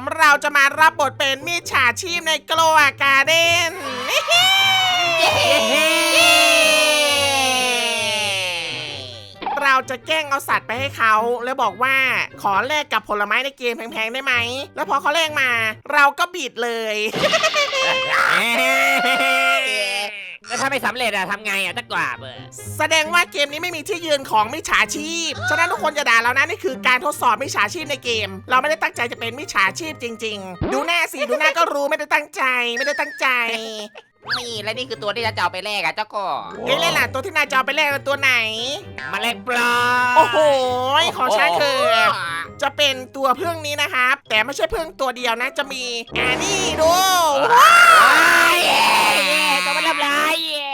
ผมเราจะมารับบทเป็นมิจฉาชีพในกลัวการ์เด้นเราจะแกล้งเอาสัตว์ไปให้เขา แล้วบอกว่าขอแลกกับผลไม้ในเกมแพงๆได้ไหม แล้วพอเขาแลกมา เราก็บิดเลย แล้วถ้าไม่สำเร็จอะทำไงอะตะกว่าเบอร์แสดงว่าเกมนี้ไม่มีที่ยืนของมิจฉาชีพ ฉะนั้นทุกคนจะด่าเรานะนี่คือการทดสอบมิจฉาชีพในเกม เราไม่ได้ตั้งใจจะเป็นมิจฉาชีพจริง ๆ ดูหน้าสิดูหน้าก็รู้ไม่ได้ตั้งใจ ไม่ได้ตั้งใจนี่และนี่คือตัวที่จะเอาไปแลกอะเจ้าก็เอ้ยเล่นล่ะตัวที่นายจะเอาไปแลกเป็นตัวไหน แมาแรงปลาโอ้โหของฉันคือ จะเป็นตัวพึ่งนี้นะครับ แต่ไม่ใช่พึ่งตัวเดียวนะจะมีอ่านี่ดูว้ายเย้ตัวมันทำลายเย้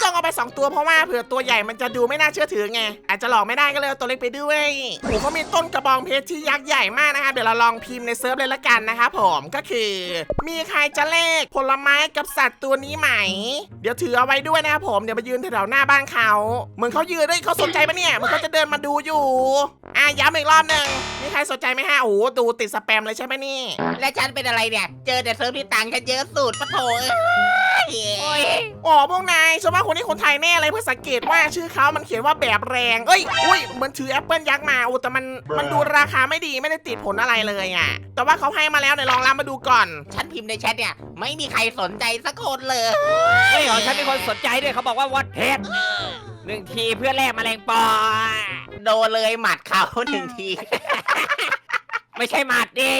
ที่ต้องเอาไป2ตัวเพราะว่าเผื่อตัวใหญ่มันจะดูไม่น่าเชื่อถือไงอาจจะหลอกไม่ได้ก็เลยเอาตัวเล็กไปด้วยโอ้โหเขามีต้นกระบองเพชรที่ยักษ์ใหญ่มากนะครับเดี๋ยวเราลองพิมพ์ในเซิร์ฟเลยละกันนะครับผมก็คือ มีใครจะเลขผลไม้กับสัตว์ตัวนี้ไหม เดี๋ยวถือเอาไว้ด้วยนะครับผมเดี๋ยวมายืนแถวๆหน้าบ้านเขาเหมือนเขายืนด้วยเขาสนใจปะเนี่ยเหมันเขาจะเดินมาดูอยู่อะย้ำอีกรอบหนึ่งมีใครสนใจไหมฮะโอ้ดูติดสแปมเลยใช่ไหมนี่ และฉันเป็นอะไรเนี่ย เจอแต่เซิร์ฟที่ตังค์ฉันเยอะสุดปะโถเอ้ย อ๋อพวกนายฉันว่าคนนี้คนไทยแน่เลยเพื่อสังเกตว่าชื่อเขามันเขียนว่าแบบแรงเอ้ยอุ้ยเหมือนถือแอปเปิลยักษ์มาโอ้แต่มันมันดูราคาไม่ดีไม่ได้ติดผลอะไรเลยอะ แต่ว่าเขาให้มาแล้วเดี๋ยวลองรับมาดูก่อน ฉันพิมพ์ในแชทเนี่ยไม่มีใครสนใจสักคนเลยเฮ้ยของฉันมีคนสนใจด้วยเขาบอกว่าวัดเพชรหนึ่งทีเพื่อแลกแมลงปอโดนเลยหมัดเขาหนึ่งที ไม่ใช่หมัดดิ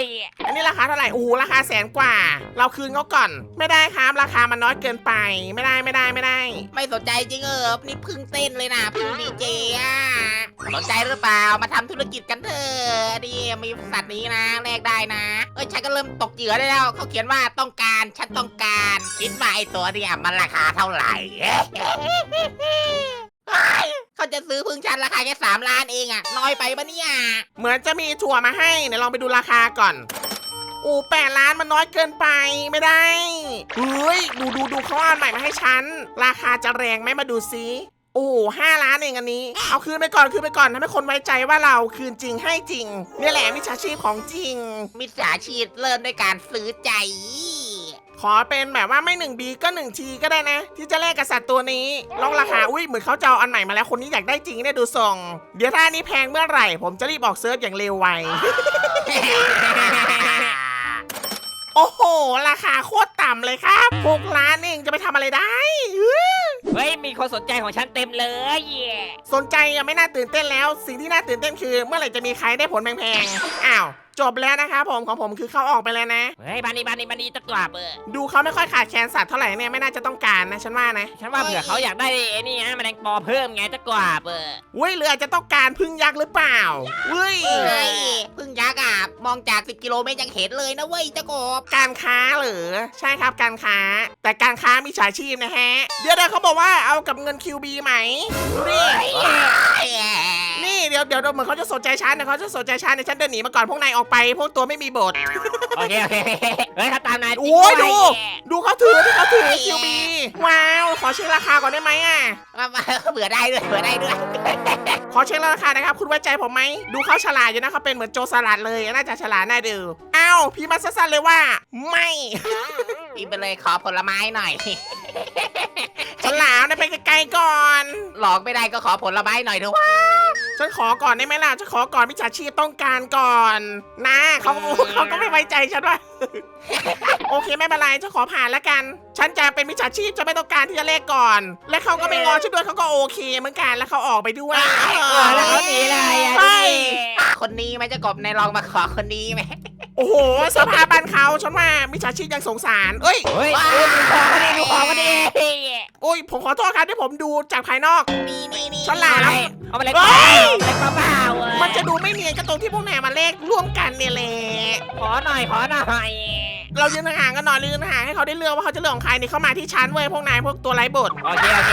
อันนี้ราคาเท่าไหร่โอ้โหราคาแสนกว่า เราคืนเขาก่อน ไม่ได้ครับ ราคามันน้อยเกินไปไม่ได้ไม่ได้ไม่ได้ ไม่สนใจจริงเออนี่พึ่งเต้นเลยนะพึ่งดีเจอะสนใจหรือเปล่ามาทำธุรกิจกันเถอะดีมีสัตว์นี้นะแลกได้นะเอ้ยฉันก็เริ่มตกเหยื่อได้แล้วเขาเขียนว่าต้องการฉันต้องการ คิดว่าไอตัวเนี่ยมันราคาเท่าไหร่ เฮ้ย เขาจะซื้อพึ่งฉันราคาแค่สามล้านเองอะน้อยไปปะเนี่ย เหมือนจะมีถั่วมาให้เดี๋ยวลองไปดูราคาก่อนโอ้แปดล้านมันน้อยเกินไปไม่ได้เฮ้ยดูดูดูเขาเอาอันใหม่มาให้ฉัน ราคาจะแรงไหมมาดูซิโอ้ห้าล้านเองอันนี้ เอาคืนไปก่อนคืนไปก่อนทำให้คนไว้ใจว่าเราคืนจริงให้จริงเนี่ยแหละมิจฉาชีพของจริง มิจฉาชีพเริ่มด้วยการซื้อใจ ขอเป็นแบบว่าไม่1 b ก็1 t ก็ได้นะ ที่จะแลกกับสัตว์ตัวนี้ลองราคาอุ้ยเหมือนเขาจะเอาอันใหม่มาแล้วคนนี้อยากได้จริงเนี่ยดูทรงเดี๋ยวถ้าอันนี้แพงเมื่อไหร่ ผมจะรีบออกเซิร์ฟอย่างเร็วไวโอ้โห ราคาโคตรต่ำเลยครับ6ล้านเองจะไปทำอะไรได้อื้อเฮ้ย มีคนสนใจของฉันเต็มเลย สนใจยังไม่น่าตื่นเต้นแล้ว สิ่งที่น่าตื่นเต้นคือ เมื่อไหร่จะมีใครได้ผลแพงๆ อ้าวจบแล้วนะครับผมของผมคือเขาออกไปแล้วนะ เฮ้ยบานนี้บานนี้บานนี้ตะกว่าเบอร์ดูเขาไม่ค่อยขาดแคลนสัตว์เท่าไหร่เนี่ยไม่น่าจะต้องการนะฉันว่านะฉันว่าเผื่อเขาอยากได้ไอ้นี่ฮะแมลงปอเพิ่มไงตะกว่าเบอร์เว้ยหรืออาจจะต้องการพึ่งยักษ์หรือเปล่าเว้ยเฮ้ยพึ่งยักษ์อะมองจาก 10 กิโลเมตรยังเห็นเลยนะเว้ยเจ้ากบการค้าเหรือใช่ครับการค้า แต่การค้ามีฉาชีพนะฮะ เดี๋ยวเดี๋ยวเขาบอกว่าเอากับเงิน QB ไหมดูดินี่ เดี๋ยวเดี๋ยวเหมือนเขาจะสนใจฉันเดี๋ยวเขาจะสนใจฉันเดี๋ยวฉันเดินหนีมาก่อนพวกนายออกไป พวกตัวไม่มีบท โอเคโอเคเฮ้ยเขาตามนายจริงโอ้ยด้ดู วยดูเขาถือที่เขาถือ QB ว้าว ขอเช็คราคาก่อนได้ไหมอะมามาเบื่อได้ด้วยเบื่อได้ด้วยขอเช็คราคานะครับ คุณไว้ใจผมไหม ดูเขาฉลาดอยู่นะเขาเป็นเหมือนโจรสลัดเลย น่าจะฉลาดน่าดูอ้าวพี่มาสั้นๆเลยว่า ไม่พี่ไปเลยขอผลไม้หน่อย ฉลามนะไปไกลๆก่อน หลอกไม่ได้ก็ขอผลไม้หน่อยเถอะวะ ฉันขอก่อนได้ไหมล่ะฉันขอก่อนมิจฉาชีพต้องการก่อน นะเขาเขาก็ไม่ไว้ใจฉันว่าโอเคไม่เป็นไรฉันขอผ่านแล้วกัน ฉันจะเป็นมิจฉาชีพจะไม่ต้องการที่จะเลขก่อน และเขาก็ไม่งอฉันด้วยเขาก็โอเคเหมือนกันแล้วเขาออกไปด้วยเออแล้วเขาหนีเลยอะใช่คนนี้ไหมเจ้ากบในายลองมาขอคนนี้ไหมโอ้โหสภาพบ้านเขาฉันว่ามิจฉาชีพยังสงสารเอ้ยเฮ้ยดูของก็ดีดูของก็ดีโอ้ยผมขอโทษครับที่ผมดูจากภายนอกนี่นี่นี่ฉลาด เอามาเลยเอามาเลยแมลงปอเปล่าเว้ยมันจะดูไม่เนียนก็ตรงที่พวกนายมาเลขร่วมกันเนี่ยแหละขอหน่อยขอหน่อยเรายืนห่างๆกันหน่อยยืนห่างให้เขาได้เลือกว่าเขาจะเลือกของใครนี่เข้ามาที่ชั้นเว้ยพวกนายพวกตัวไร้บท โอเคโอเค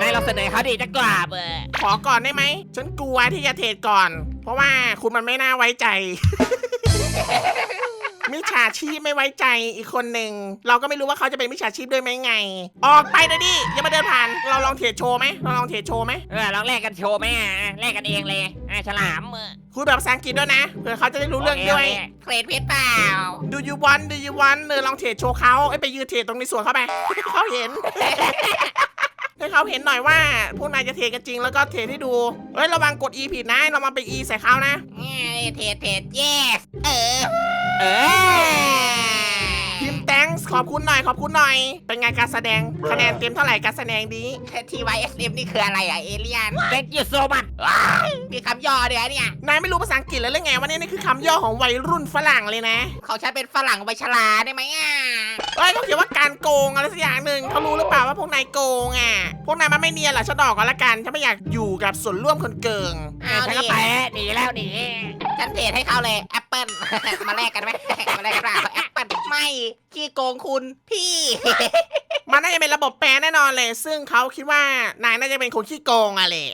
นายเราเสนอเขาดีตะกว่าเบอร์ขอก่อนได้ไหม ฉันกลัวที่จะเทรดก่อน เพราะว่าคุณมันไม่น่าไว้ใจ มิจฉาชีพไม่ไว้ใจอีกคนหนึ่งเราก็ไม่รู้ว่าเขาจะเป็นมิจฉาชีพด้วยไหมไง ออกไปเลยดิอย่ามาเดินผ่าน เราลองเทรดโชว์ไหมเราลองเทรดโชว์ไหมเออลองแลกกันโชว์ไหมอะแลกกันเองเลยอะฉลามเออคุยแบบภาษาอังกฤษด้วยนะเผื่อเขาจะได้รู้เรื่องด้วยเกรดเพชรเปล่า Do you want Do you want เออลองเทรดโชว์เขาไอ้ยไปยืนเทรดตรงในสวนเขาไปให้เขาเห็น ให้เขาเห็นหน่อยว่า พวกนายจะเทรดกันจริงแล้วก็เทรดให้ดูเฮ้ยระวังกด E ผิดนะเรามาไป E ใส่เขานะ เอ้ยเทรดเทรด yes เออ เออพิมพ์ thanks ขอบคุณหน่อยขอบคุณหน่อย เป็นไงการแสดงคะแนนเต็มเท่าไหร่การแสดงดี TYSM นี่คืออะไรอะเอเลียน thank you so much ว้ายมีคำย่อเดี๋ยวเนี่ย นายไม่รู้ภาษาอังกฤษเลยหรือไงว่านี่นี่คือคำย่อของวัยรุ่นฝรั่งเลยนะ ของฉันเป็นฝรั่งใบชลาได้ไหมอะเอ้ยเขาเขียนว่าการโกงอะไรสักอย่างหนึ่งเขารู้หรือเปล่าว่าพวกนายโกงอะ พวกนายมันไม่เนียนหรอฉันดอกก่อนละกันฉันไม่อยากอยู่กับส่วนร่วมคนเกิง เออฉันก็ไปหนีแล้วหนี ฉันเทรดให้เขาเลยแอปเปิลมาแลกกันไหมมาแลกกันเปล่าแอปเปิลไม่ขี้โกงคุณพี่ มันน่าจะเป็นระบบแปลแน่นอนเลย ซึ่งเขาคิดว่านายน่าจะเป็นคนขี้โกงอะเลย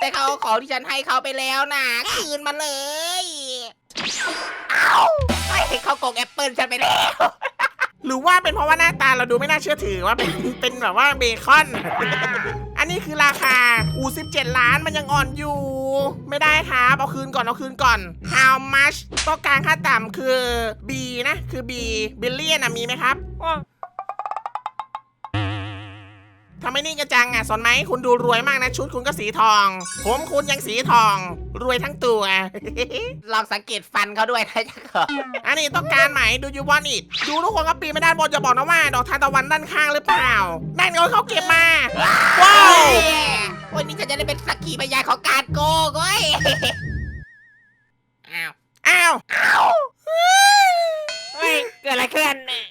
แต่เขาเอาของที่ฉันให้เขาไปแล้วนะคืนมาเลย เอาไอ้เขาโกงแอปเปิลฉันไปแล้ว หรือว่าเป็นเพราะว่าหน้าตาเราดูไม่น่าเชื่อถือว่าเป็นเป็นแบบว่าเบคอน อันนี้คือราคา อู17ล้านมันยังอ่อนอยู่ ไม่ได้ครับ เอาคืนก่อน เอาคืนก่อน how much ต้องการค่าต่ำคือ B นะ คือ B billion นะมีไหมครับ ทำไมนี่งกระจังอะสนไหมคุณดูรวยมากนะชุดคุณก็สีทอง ผมคุณยังสีทอง รวยทั้งตัว ลองสังเกตฟันเขาด้วยนะจ๊ะก่อนอันนี้ต้องการไหมดูยูวอนอีกดูทุกคนก็ปีนไม่ด้านบนอย่าบอกนะว่า ดอกทานตะวันด้านข้างหรือเปล่านั่นไงเขาเก็บมาว้าววันนี้ฉันจะได้เป็นสักขีพยานของการโกงเว้ยอ้าวอ้าวเฮ้ยเกิดอะไรขึ้นหลอ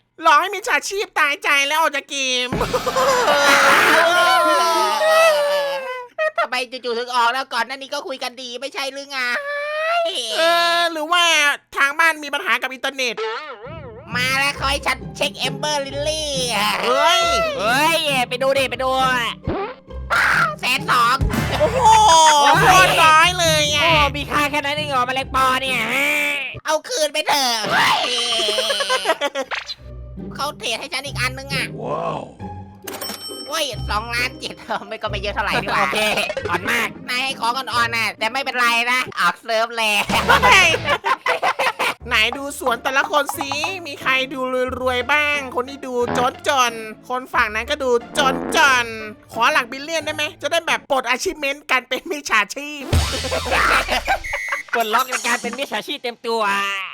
กให้มีฉาชีพตายใจแล้วออกจากเกม ทำไมจู่ๆถึงออกแล้วก่อนหน้านี้ก็คุยกันดีไม่ใช่หรือไงเออ หรือว่าทางบ้านมีปัญหากับอินเทอร์เน็ต มาแล้วคอยฉันเช็คเอมเบอร์ลิลลี่เฮ้ย เฮ้ย ไปดูดิ ไปดูแสนสองโอ้โหโคตรน้อยเลยโอ้อะมีค่าแค่นั้นเองเหรอแมลงปอเนี่ยฮะเอาคืนไปเถอะ เฮ้ยเขาเทรดให้ฉันอีกอันนึงอะว้าวโอ้ยสองล้านเจ็ดไม่ก็ไม่เยอะเท่าไหร่ดีกว่าโอเคอ่อนมาก นายให้ของอ่อนๆน่ะแต่ไม่เป็นไรนะออกเซิร์ฟแลเฮ้ยไหนดูสวนแต่ละคนสิมีใครดูรวยๆบ้าง คนที่ดูจนจนๆคนฝั่งนั้นก็ดูจนจนๆขอหลักบิลเลียนได้ไหม จะได้แบบปลดอาชีพเมนต์การเป็นมิจฉาชีพ กดล็อกในการเป็นมิจฉาชีพเต็มตัว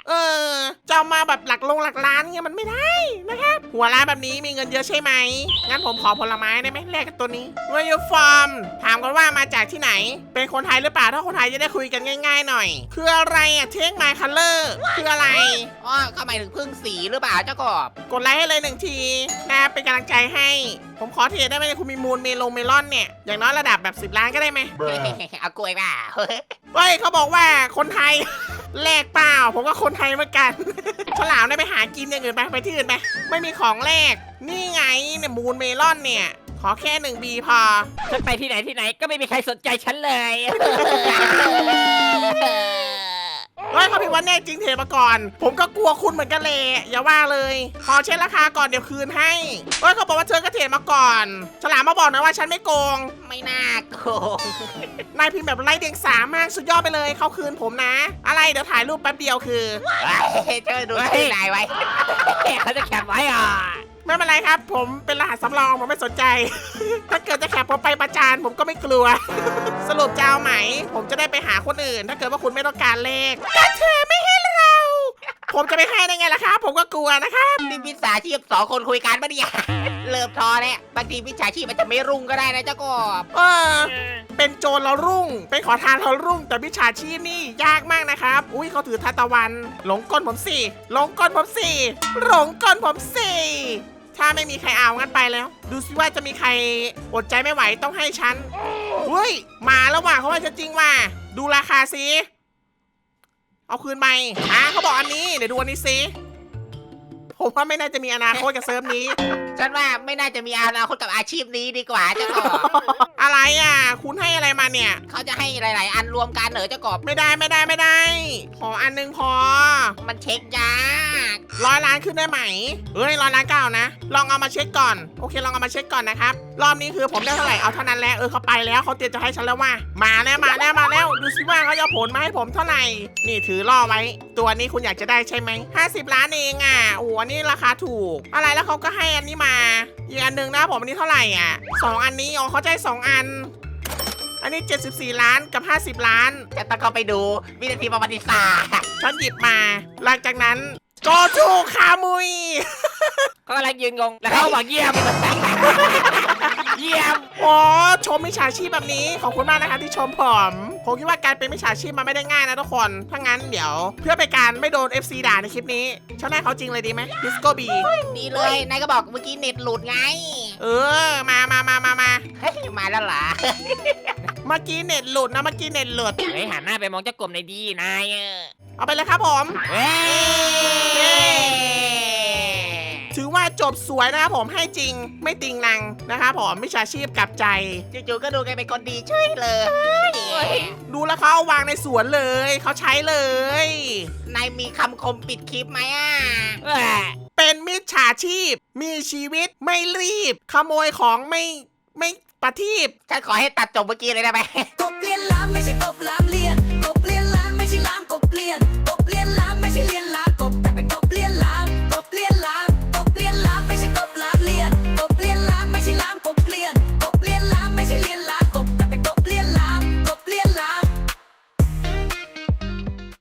เออจะเอามาแบบหลักลงหลักล้านเงี้ยมันไม่ได้นะครับ หัวร้านแบบนี้มีเงินเยอะใช่ไหม งั้นผมขอผลไม้ได้ไหมแลกกับตัวนี้ Where you from ถามกันว่ามาจากที่ไหน เป็นคนไทยหรือเปล่า ถ้าคนไทยจะได้คุยกันง่าย ๆ หน่อย คืออะไรอะ Take my color คืออะไร อ๋อเข้าหมายถึงพึ่งสีหรือเปล่าเจ้ากบ กดไลค์ให้เลยหนึ่งทีนะเป็นกำลังใจให้ผมขอเทรดได้ไหมเนี่ยคุณมีมูลเมลงเมลอนเนี่ย อย่างน้อยระดับแบบ 10 ล้านก็ได้ไหมเอากล้วยเปล่าเฮ้ยเขาบอกว่าคนไทย แลกเปล่า ผมว่าคนไทยเหมือนกันฉลามได้ไปหากินอย่างอื่นไปไปที่อื่นไป ไม่มีของแลกนี่ไงเนี่ยมูลเมลอนเนี่ย ขอแค่หนึ่งบีพอ ฉันไปที่ไหนที่ไหนก็ไม่มีใครสนใจฉันเลย เฮ้ยเขาพิมพ์ว่าแน่จริงเทมาก่อน ผมก็กลัวคุณเหมือนกันเลยอย่าว่าเลย ขอเช็คราคาก่อนเดี๋ยวคืนให้เฮ้ยเขาบอกว่าเธอก็เทรดมาก่อน ฉลามมาบอกนะว่าฉันไม่โกง ไม่น่าโกง นายพิมพ์แบบไร้เดียงสามากสุดยอดไปเลยเขาคืนผมนะ อะไรเดี๋ยวถ่ายรูปแป๊บเดียวคือเจ้าดูชื่อนายไว้ เขาจะแคปไว้อะ ไม่เป็นไรครับ ผมเป็นรหัสสำรองผมไม่สนใจ ถ้าเกิดจะแขกผมไปประจานผมก็ไม่กลัว สรุปจะเอาไหม ผมจะได้ไปหาคนอื่น ถ้าเกิดว่าคุณไม่ต้องการเลขก็เธอไม่ให้เรา ผมจะไปให้ได้ไงล่ะครับ ผมก็กลัวนะครับ นี่มิจฉาชีพสองคนคุยกันปะเนี่ย เริ่มทอแล้วบางทีมิจฉาชีพมันจะไม่รุ่งก็ได้นะเจ้ากบเออ เป็นโจรเรารุ่ง เป็นขอทานเรารุ่ง แต่วิชาชีพนี่ยากมากนะครับ อุ้ยเขาถือทานตะวัน หลงก้นผมสิหลงก้นผมสิหลงก้นผมสิถ้าไม่มีใครเอางั้นไปแล้ว ดูสิว่าจะมีใครอดใจไม่ไหวต้องให้ฉันอุ้ยมาแล้วว่ะเขาว่าจะจริงว่ะดูราคาสิ เอาคืนไปอะเขาบอกอันนี้เดี๋ยวดูอันนี้สิผมว่าไม่น่าจะมีอนาคตกับเซิร์ฟนี้ ฉันว่าไม่น่าจะมีอนาคตกับอาชีพนี้ดีกว่าเจ้ากบอะไรอะ คุณให้อะไรมาเนี่ย เขาจะให้หลาย ๆ อันรวมกันเหรอเจ้ากบไม่ได้ไม่ได้ไม่ได้ ขออันหนึงพอมันเช็คยากร้อยล้านขึ้นได้ไหมเฮ้ยร้อยล้านเก้านะ ลองเอามาเช็คก่อน โอเคลองเอามาเช็คก่อนนะครับ รอบนี้คือผมได้เท่าไหร่เอาเท่านั้นแหละเออเขาไปแล้วเขาเตรียมจะให้ฉันแล้วว่า มาแล้วมาแล้วมาแล้วดูสิว่าเขาจะผลมาให้ผมเท่าไหร่ นี่ถือล่อไว้ ตัวนี้คุณอยากจะได้ใช่ไหม50ล้านเองอะโอ้โหนนี้ราคาถูก อะไรแล้วเขาก็ให้อันนี้มาอีกอันหนึ่งนะผมอันนี้เท่าไหร่อะสองอันนี้อ๋อเขาใจสองอัน อันนี้ 74 ล้านกับ 50 ล้านจะต้องเข้าไปดูวินาทีประวัติศาสตร์ฉันหยิบมา หลังจากนั้นโกจูคามุยเขากำลังยืนงงแล้วเขาบอกเยี่ยม เยี่ยมอ๋อชมมิจฉาชีพแบบนี้ขอบคุณมากนะคะที่ชมผมผมคิดว่าการเป็นมิจฉาชีพมันไม่ได้ง่ายนะทุกคนถ้างั้นเดี๋ยว เพื่อเป็นการไม่โดน FC ด่าในคลิปนี้ฉันให้เขาจริงเลยดีไหมดิสโก้บีดีเลย นายก็บอกเมื่อกี้เน็ตหลุดไง เออมามามามามาเฮ้ยมาแล้วเหรอเมื่อกี้เน็ตหลุดนะเมื่อกี้เน็ตหลุดเฮ้ยหันหน้าไปมองเจ้ากลมในอยดีนายเออเอาไปเลยครับผม เฮ้ย จบสวยนะครับผมให้จริงไม่ติงนังนะครับผมมิจฉาชีพกลับใจ จู่ๆก็ดูแกเป็นคนดีเฉยเลย ดูแล้วเขาเอาวางในสวนเลยเขาใช้เลย นายมีคำคมปิดคลิปไหมอะเอ้ยเป็นมิจฉาชีพ มีชีวิตไม่รีบ ขโมยของไม่ไม่ประทีป ฉันขอให้ตัดจบเมื่อกี้เลยได้ไหม กบเลียนล้ำไม่ใช่กบ